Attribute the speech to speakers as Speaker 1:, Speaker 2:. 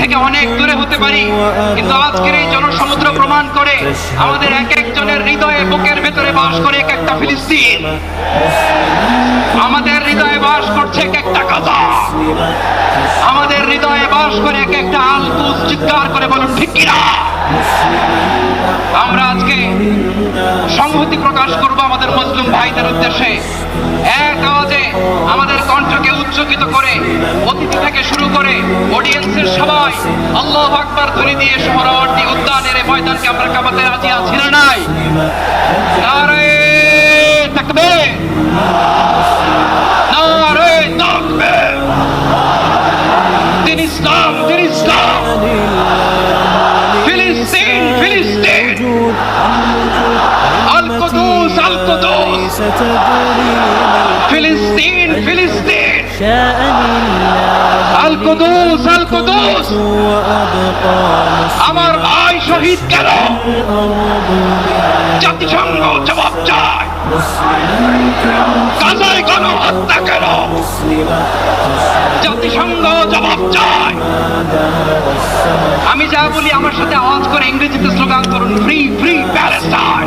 Speaker 1: থেকে অনেক দূরে হতে পারি, কিন্তু আজকের এই জনসমুদ্র প্রমাণ করে আমাদের এক একজনের হৃদয়ে বুকের ভেতরে বাস করে এক একটা ফিলিস্তিন। আমাদের হৃদয়ে বাস করছে এক একটা গাজা আমাদের হৃদয়ে বাস করে এক একটা আলকুস চিৎকার করে বলুন, ঠিক কিনা? মুসলিম ভাইদের উদ্দেশ্যে এক আওয়াজে আমাদের কণ্ঠকে উচ্চকিত করে, অতিথি থেকে শুরু করে অডিয়েন্সের সবাই আল্লাহ আকবার ধ্বনি দিয়ে সোহরাওয়ার্দী উদ্যানের এই ময়দানকে আমরা কামাতে রাজি আছি না নাই? নারে তাকবীর! নারে তাকবীর! দিন ইসলাম দিন ইসলাম! ফিলিস্তিন ফিলিস্তিন! আল কুদুস আল কুদুস ফিলিস্তিন ফিলিস্তিন! আল কুদুস আল কুদুস আমার ভাই শহীদ কেন? জাতিসংঘ জবাব চায়। গাজায় গণহত্যা কেন? জাতিসংঘ জবাব চায়। আমি যা বলি আমার সাথে আওয়াজ করে ইংরেজিতে স্লোগান করুন free free Palestine